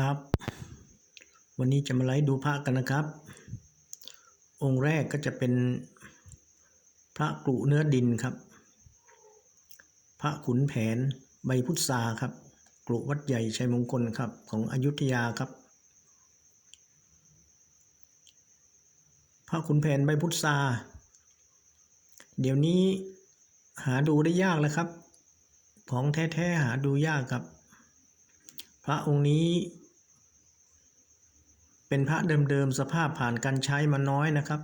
ครับ วันนี้จะมาไลฟ์ดูพระกันนะครับ องค์แรกก็จะเป็นพระกรุเนื้อดินครับ พระขุนแผนใบพุทราครับกรุวัดใหญ่ชัยมงคลครับของอยุธยาครับ พระขุนแผนใบพุทราเดี๋ยวนี้หาดูได้ยากแล้วครับ ของแท้ๆหาดูยากครับ พระองค์นี้ เป็นพระเดิมๆสภาพผ่านการใช้มาน้อยนะครับ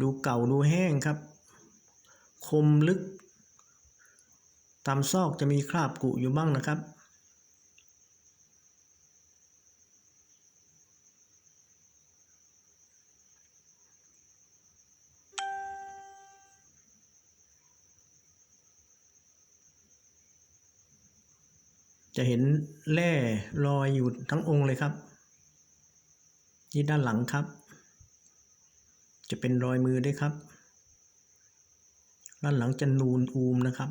ดูเก่าดูแห้งครับ คมลึก ตามซอกจะมีคราบกุอยู่บ้างนะครับ จะเห็นแร่ลอยอยู่ทั้งองค์เลยครับ นี่ด้านหลังครับ จะเป็นรอยมือด้วยครับ ด้านหลังจะนูนอูมนะครับ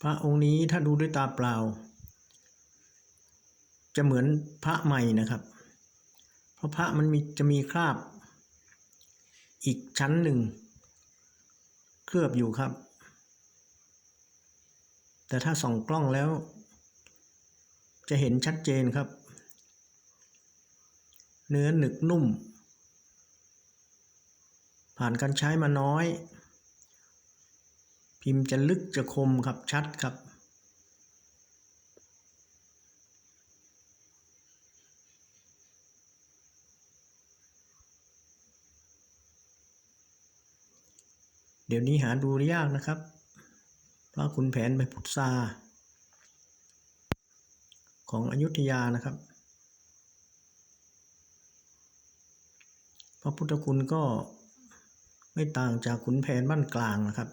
พระองค์นี้ถ้าดูด้วยตาเปล่า จะเหมือนพระใหม่นะครับ เพราะพระมันมีจะมีคราบ อีกชั้นหนึ่ง เคลือบอยู่ครับ แต่ถ้าส่องกล้องแล้ว จะเห็นชัดเจนครับ เนื้อหนึกนุ่ม ผ่านการใช้มาน้อย พิมพ์จะลึกจะคมครับชัดครับเดี๋ยวนี้หาดูยากนะครับ พระขุนแผนใบพุทราของอยุธยานะครับ พระพุทธคุณก็ไม่ต่างจากขุนแผนบ้านกลางนะครับ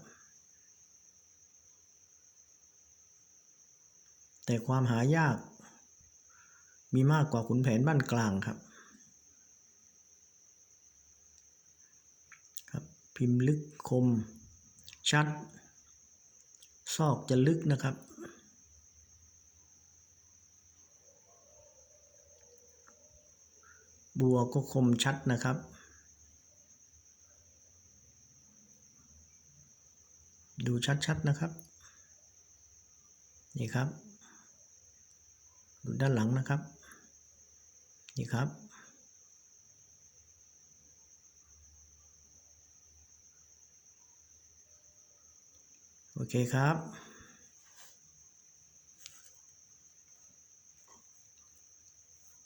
แต่ความหายากมีมากกว่าขุนแผนบ้านกลางครับครับ พิมพ์ลึกคมชัด ซอกจะลึกนะครับ บัวก็คมชัดนะครับ ดูชัดๆนะครับ นี่ครับ ดูด้านหลังนะครับ นี่ครับ โอเคครับ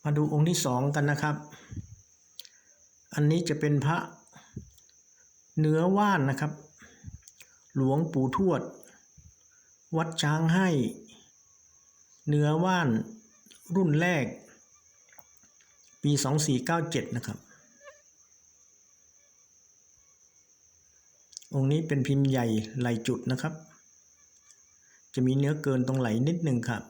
มาดูองค์ที่สองกันนะครับ อันนี้จะเป็นพระเนื้อว่านนะครับ หลวงปู่ทวด วัดช้างให้ เนื้อว่านรุ่นแรก ปี 2497 นะครับ องค์นี้เป็นพิมพ์ใหญ่ไหลจุดนะครับ จะมีเนื้อเกินตรงไหลนิดหนึ่งครับ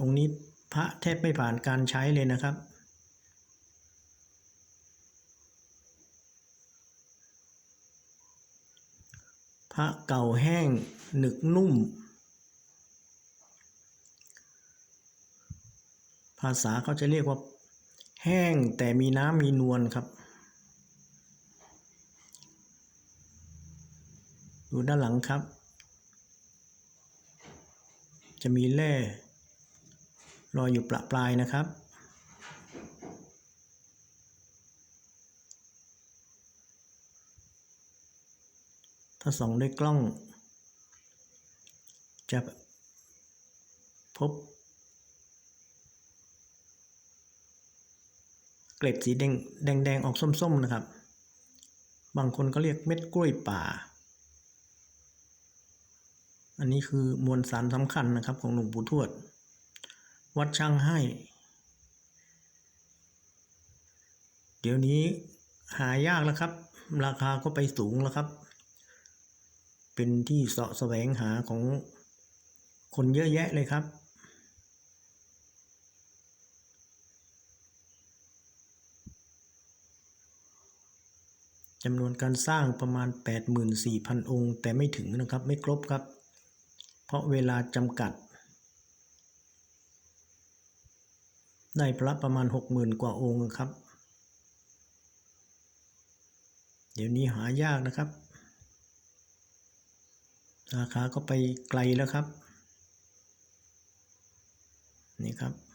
องค์นี้พระแทบไม่ผ่านการใช้เลยนะครับพระเก่าแห้งหนึกนุ่ม ภาษาเขาจะเรียกว่า แห้งแต่มีน้ำมีนวลครับ ดูด้านหลังครับ จะมีแร่รอยอยู่ประปลายนะครับ ถ้าส่องด้วยกล้อง จะพบ เกล็ดสีแดงแดงแดงออกส้มๆนะครับ บางคนก็เรียกเม็ดกล้วยป่า อันนี้คือมวลสารสำคัญนะครับของหลวงปู่ทวด วัดช่างให้ เดี๋ยวนี้หายากแล้วครับ ราคาก็ไปสูงแล้วครับ เป็นที่เสาะแสวงหาของคนเยอะแยะเลยครับ จำนวนการสร้างประมาณ 84,000 องค์ แต่ไม่ถึงนะครับไม่ครบครับ เพราะเวลาจำกัด ได้พระประมาณ 60,000 กว่าองค์ครับ เดี๋ยวนี้หายากนะครับ ราคาก็ไปไกลแล้วครับ นี่ครับ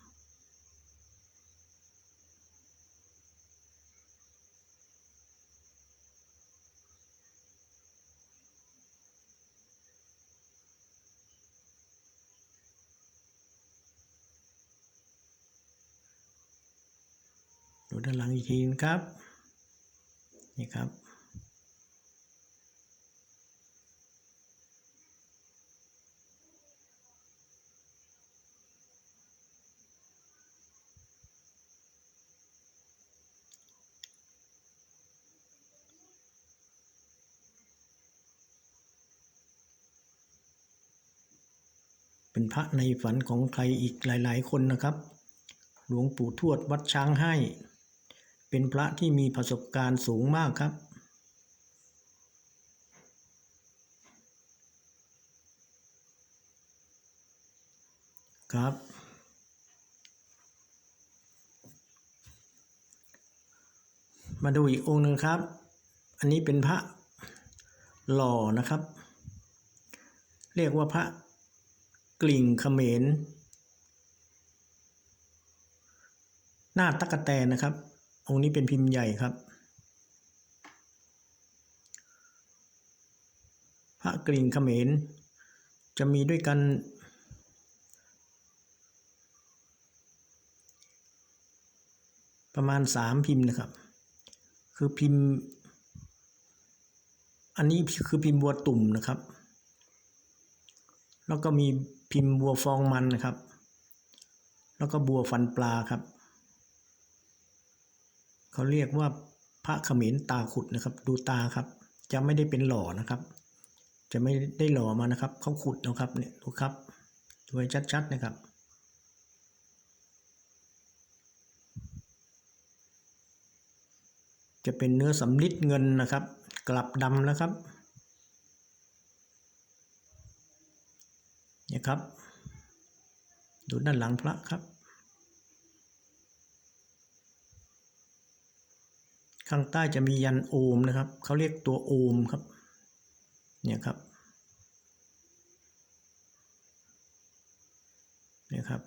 ดูด้านหลังอีกทีนะครับ นี่ครับ เป็นพระในฝันของใครอีกหลาย ๆ คนนะครับหลวงปู่ทวดวัดช้างให้ เป็นพระที่มีประสบการณ์สูงมากครับ ครับ มาดูอีกองค์หนึ่งครับ อันนี้เป็นพระหล่อนะครับ เรียกว่าพระกลิ่งเขมรหน้าตักกะแตนนะครับ องค์นี้เป็นพิมพ์ใหญ่ครับ พระกลิ่งเขมร จะมีด้วยกัน ประมาณสามพิมพ์นะครับ คือพิมพ์ อันนี้คือพิมพ์บัวตุ่มนะครับ แล้วก็มีพิมพ์บัวฟองมันนะครับ แล้วก็บัวฟันปลาครับ เขาเรียกว่าพระเขมรตาขุดนะครับ ดูตาครับ จะไม่ได้เป็นหล่อนะครับ จะไม่ได้หล่อมานะครับ เขาขุดนะครับเนี่ยดูครับดูให้ชัดๆนะครับจะเป็นเนื้อสำลิดเงินนะครับ กลับดำแล้วครับเนี่ยครับ ดูด้านหลังพระครับ ข้างใต้จะมียันโอมนะครับเขาเรียกตัวโอมครับ เนี่ยครับ เนี่ยครับ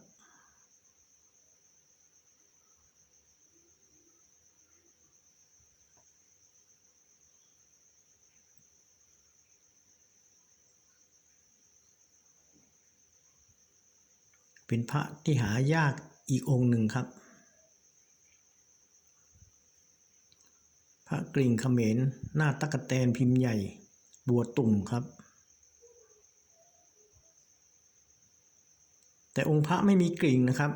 เป็นพระที่หายากอีกองค์หนึ่งครับ พระกริ่งเขมรหน้าตะกะแตนพิมพ์ใหญ่ บัวตุ่มครับ แต่องค์พระไม่มีกลิ่งนะครับ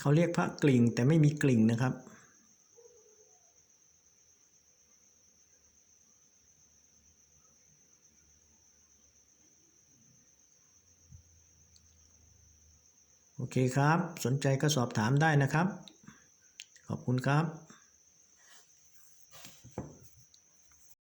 เขาเรียกพระกลิ่งแต่ไม่มีกลิ่งนะครับโอเคครับ สนใจก็สอบถามได้นะครับ ขอบคุณครับ